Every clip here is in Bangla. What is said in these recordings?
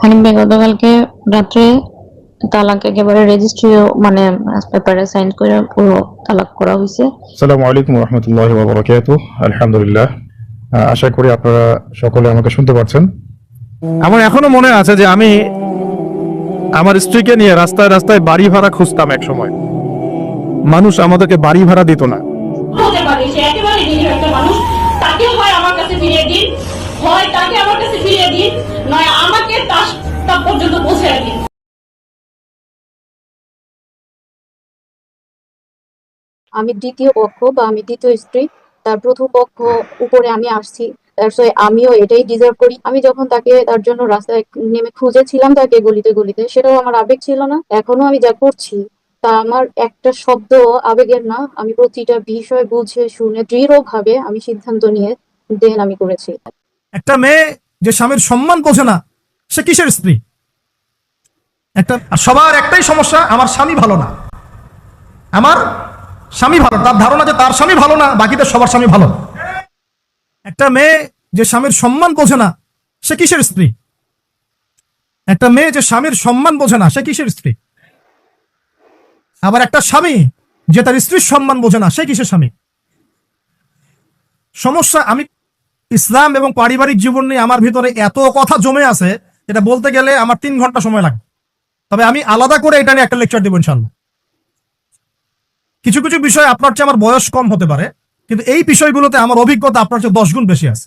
হানিম ভাই গতকালকে রাত্রে তালাক একেবারে রেজিস্ট্রি মানে পেপারে সাইন করে পুরো তালাক করা হয়েছে। আসসালামু আলাইকুম রহমতুল্লাহ বরকাত আলহামদুলিল্লাহ। আহ, আশা করি আপনারা সকলে আমাকে শুনতে পাচ্ছেন। আমার এখনও মনে আছে যে আমি আমার স্ত্রীকে নিয়ে রাস্তায় রাস্তায় বাড়ি ভাড়া খুঁজতাম এক সময়। মানুষ আমাদেরকে বাড়ি ভাড়া দিত না হতে পারে সে একেবারে নিরীহ একটা মানুষ তাকে হয় আমার কাছে ফিরিয়ে দিন হয় তাকে আমার কাছে ফিরিয়ে দিন নয় আমাকে তার তার পর্যন্ত পৌঁছে দিন আমি দ্বিতীয় পক্ষ বা আমি দ্বিতীয় স্ত্রী তার প্রথম পক্ষ উপরে আমি আসছি। আমিও এটাই ডিজার্ভ করি। আমি যখন তাকে তার জন্য রাস্তায় নেমে খুঁজেছিলাম তাকে গলিতে গলিতে সেটাও আমার আবেগ ছিল না। এখনও আমি যা করছি তা আমার একটা শব্দ আবেগের না। আমি প্রতিটা বিষয় বুঝে শুনে দৃঢ়ভাবে আমি সিদ্ধান্ত নিয়ে দেন আমি করেছি। একটা মেয়ে যে স্বামীর সম্মান বোঝে না সে কিসের স্ত্রী? একটা সবার একটাই সমস্যা, আমার স্বামী ভালো না। আমার স্বামী ভালো তার ধারণা যে তার স্বামী ভালো না বাকিদের সবার স্বামী ভালো একটা মেয়ে যে স্বামীর সম্মান বোঝে না, সে কিসের স্ত্রী? একটা মেয়ে যে স্বামীর সম্মান বোঝে না, সে কিসের স্ত্রী? আবার একটা স্বামী যে তার স্ত্রীর সম্মান বোঝে না, সে কিসের স্বামী? সমস্যা, আমি ইসলাম এবং পারিবারিক জীবন নিয়ে আমার ভিতরে এত কথা জমে আছে, যেটা বলতে গেলে আমার তিন ঘণ্টা সময় লাগবে। তবে আমি আলাদা করে এটা নিয়ে একটা লেকচার দেবো ইনশাল্লাহ কিছু কিছু বিষয় আপনার চেয়ে আমার বয়স কম হতে পারে, কিন্তু এই বিষয়গুলোতে আমার অভিজ্ঞতা আপনার চেয়ে দশ গুণ বেশি আছে।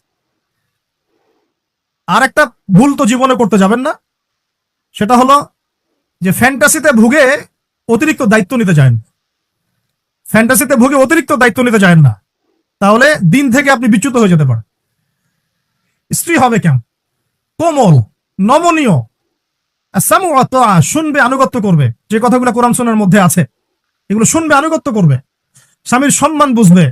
আর একটা ভুল তো জীবনে করতে যাবেন না, সেটা হলো যে ফ্যান্টাসিতে ভুগে অতিরিক্ত দায়িত্ব নিতে যায় না ফ্যান্টাসিতে ভুগে অতিরিক্ত দায়িত্ব নিতে যায় না, তাহলে দিন থেকে আপনি বিচ্যুত হয়ে যেতে পারেন। স্ত্রী হবে কেমন? কোমল, নমনীয় শুনবে আনুগত্য করবে। যে কথাগুলো কোরআন শোনার মধ্যে আছে, এগুলো শুনবে, আনুগত্য করবে। স্বামীর সম্মান বুঝবে।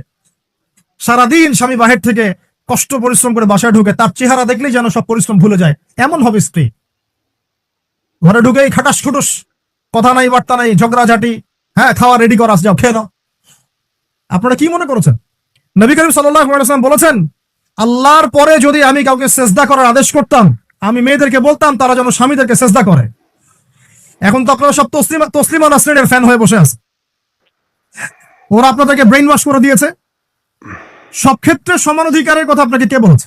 সারাদিন স্বামী বাহির থেকে কষ্ট, পরিশ্রম করে বাসায় ঢুকে তার চেহারা দেখলেই যেন সব পরিশ্রম ভুলে যায়। এমন হবে স্ত্রী। ঘরে ঢুকেই খাটাস খুটুস, কথা নাই, বার্তা নাই, ঝগড়াঝাটি হ্যাঁ খাওয়া রেডি করা যাও, খেয়ে নাও। আপনারা কি মনে করেছেন? নবী করিম সাল্লাম বলেছেন, আল্লাহর পরে যদি আমি কাউকে সেজদা করার আদেশ করতাম আমি মেয়েদেরকে বলতাম, তারা যেন স্বামীদেরকে চেষ্টা করে। এখন তো আপনারা সব তসলিমা তসলিমা নাসরিনের ফ্যান হয়ে বসে আছে। ওরা আপনাদেরকে ব্রেইন ওয়াশ করে দিয়েছে। সব ক্ষেত্রে সমান অধিকারের কথা আপনাকে কে বলেছে?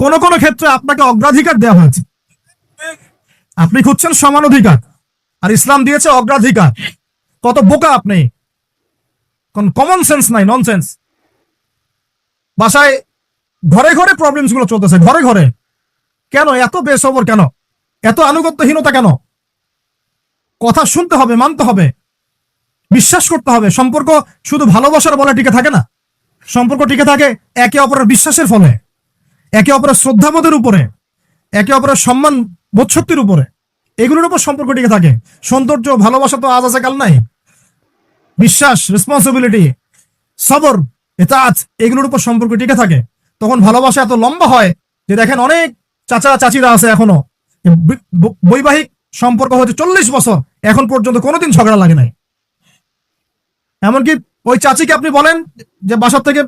কোন কোন ক্ষেত্রে আপনাকে অগ্রাধিকার দেওয়া হয়েছে। আপনি খুঁজছেন সমান অধিকার আর ইসলাম দিয়েছে অগ্রাধিকার। কত বোকা আপনি। কোন কমন সেন্স নাই ননসেন্স বাসায় ঘরে ঘরে প্রবলেমসগুলো চলতেছে, ঘরে ঘরে। কেন? এত বেসবর কেন? এত আনুগত্যহীনতা কেন? কথা শুনতে হবে, মানতে হবে, বিশ্বাস করতে হবে। সম্পর্ক শুধু ভালোবাসার বলে টিকে থাকে না। সম্পর্ক টিকে থাকে একে অপরের বিশ্বাসের ফলে, একে অপরের শ্রদ্ধাবোধের উপরে, একে অপরের সম্মান বোধশক্তির উপরে। এগুলোর উপর সম্পর্ক টিকে থাকে। সৌন্দর্য, ভালোবাসা তো আজ আছে, কাল নাই। বিশ্বাস রেসপন্সিবিলিটি সবর এটা আজ এগুলোর উপর সম্পর্ক টিকে থাকে। তখন ভালোবাসা এত লম্বা হয় যে দেখেন অনেক চাচা চাচিরা আছে এখনও। বৈবাহিক সম্পর্ক হচ্ছে চল্লিশ বছর। এখন পর্যন্ত কোনোদিন ঝগড়া লাগে নাই। এমনকি ওই চাচিকে আপনি বলেন যে বাসার থেকে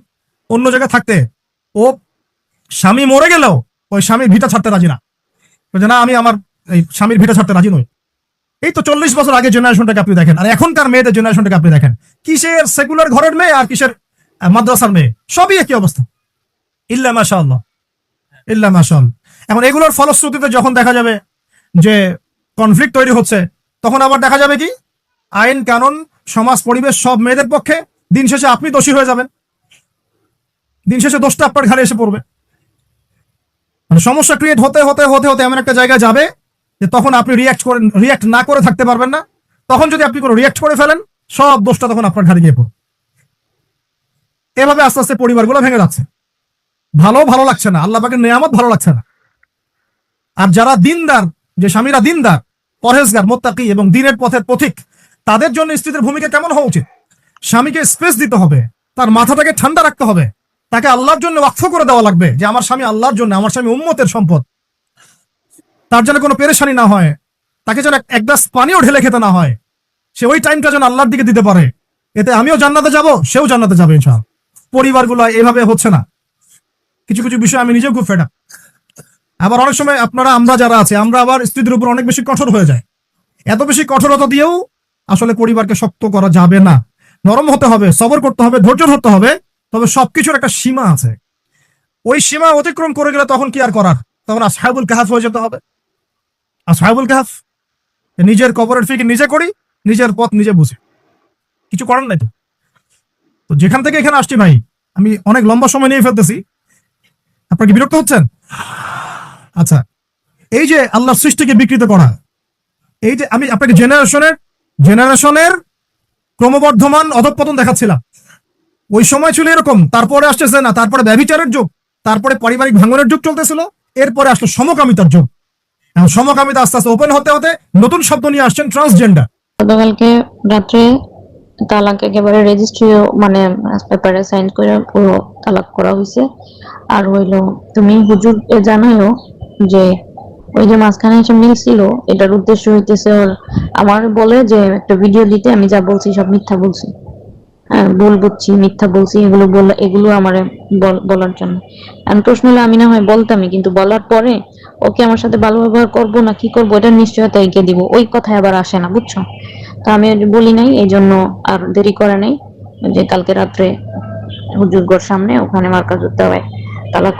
অন্য জায়গায় থাকতে ও স্বামী মরে গেলেও ওই স্বামীর ভিটা ছাড়তে রাজি না। বলছে, না আমি আমার এই স্বামীর ভিটা ছাড়তে রাজি নই। এই তো চল্লিশ বছর আগে জেনারেশনটাকে আপনি দেখেন আর এখনকার মেয়েদের জেনারেশনটাকে আপনি দেখেন। কিসের সেকুলার ঘরের মেয়ে আর কিসের মাদ্রাসার মেয়ে? সবই একই অবস্থা। ইল্লা মাশা আল্লাহ ইল্লা মাশা আল্লাহ। এখন এগুলোর ফলশ্রুতিতে যখন দেখা যাবে যে কনফ্লিক্ট তৈরি হচ্ছে, তখন আবার দেখা যাবে কি? আইন, কানুন, সমাজ, পরিবেশ সব মেয়েদের পক্ষে দিন শেষে আপনি দোষী হয়ে যাবেন। দিন শেষে দোষটা আপনার ঘাড়ে এসে পড়বে। মানে সমস্যা ক্রিয়েট হতে হতে হতে হতে এমন একটা জায়গায় যাবে যে তখন আপনি রিয়াক্ট করে রিয়াক্ট না করে থাকতে পারবেন না। তখন যদি আপনি কোনো রিয়াক্ট করে ফেলেন, সব দোষটা তখন আপনার ঘাড়ে গিয়ে পড়বে। এভাবে আস্তে আস্তে পরিবারগুলো ভেঙে যাচ্ছে। ভালো ভালো লাগছে না। আল্লাহ পাকের নিয়ামত ভালো লাগছে না। আর যারা দিনদার, যে স্বামীরা দিনদার, পরহেজগার, মোত্তাকি এবং দিনের পথের পথিক, তাদের জন্য স্ত্রীদের ভূমিকা কেমন হওয়া উচিত? স্বামীকে স্পেস দিতে হবে, তার মাথাটাকে ঠান্ডা রাখতে হবে, তাকে আল্লাহর জন্য ওয়াকফ করে দেওয়া লাগবে, যে আমার স্বামী আল্লাহর জন্য, আমার স্বামী উম্মতের সম্পদ। তার যেন কোনো পেরেশানি না হয়, তাকে যেন এক- গ্লাস পানিও ঢেলে খেতে না হয়, সে ওই টাইমটা যেন আল্লাহর দিকে দিতে পারে। এতে আমিও জান্নাতে যাব, সেও জান্নাতে যাবে, ইনশাআল্লাহ। পরিবারগুলো এভাবে হচ্ছে না। কিছু কিছু বিষয় আমি নিজেও খুব ফেটা আবার অনেক সময় আপনারা, আমরা যারা আছে, আমরা আবার স্ত্রীদের উপর অনেক বেশি কঠোর হয়ে যায় এত বেশি কঠোরতা দিয়েও আসলে পরিবারকে শক্ত করা যাবে না। নরম হতে হবে, সবর করতে হবে, ধৈর্য ধরতে হবে, তবে সবকিছুর একটা সীমা আছে। ওই সীমা অতিক্রম করে গেলে তখন কি আর করার? তখন আসহাবুল কাহাফ হয়ে যেতে হবে। আসহাবুল কাহাফ, নিজের কবরের ফিকে নিজে করি, নিজের পথ নিজে বুঝি। কিছু করার নাই তো। তো যেখান থেকে এখানে আসছি ভাই, আমি অনেক লম্বা সময় নিয়ে ফেলতেছি। আপনার কি বিরক্ত হচ্ছেন? আচ্ছা এই যে আল্লাহ সৃষ্টিকে বিকৃত করা, এই যে আমি আপনাকে জেনারেশনের জেনারেশনের ক্রমবর্ধমান অধঃপতন দেখাচ্ছিলাম। ওই সময় ছিল এরকম, তারপরে আসতেছে না, তারপরে ব্যভিচারের যুগ, তারপরে পারিবারিক ভাঙনের যুগ চলতেছিল, এরপরে আসলো সমকামিতার যুগ। সমকামিতা আস্তে আস্তে ওপেন হতে হতে নতুন শব্দ নিয়ে আসছেন ট্রান্সজেন্ডার গতকালকে রাত্রে তালাক একেবারে রেজিস্ট্রি মানে পেপারে সাইন করে পুরো তালাক করা হয়েছে আর হইল, তুমি হুজুর জানাইও যে ওই যে মাঝখানে এসে মিল ছিল, এটার উদ্দেশ্য হইতেছে ওর আমার বলে যে একটা ভিডিও দিতে, আমি যা বলছি সব মিথ্যা বলছি। হ্যাঁ ভুল বুঝছি, মিথ্যা বলছি, এগুলো এগুলো আমার বলার জন্য। আমি প্রশ্ন হলে, আমি না হয় বলতামই, কিন্তু বলার পরে ওকে আমার সাথে ভালো ব্যবহার করব না, কি করব, এটা নিশ্চয়তা এঁকে দিব। ওই কথায় আবার আসে না, বুঝছ? তো আমি বলি নাই এই জন্য আর দেরি করে নাই। যে কালকে রাত্রে হুজুরগড় সামনে, ওখানে মার্কা করতে হবে তালাক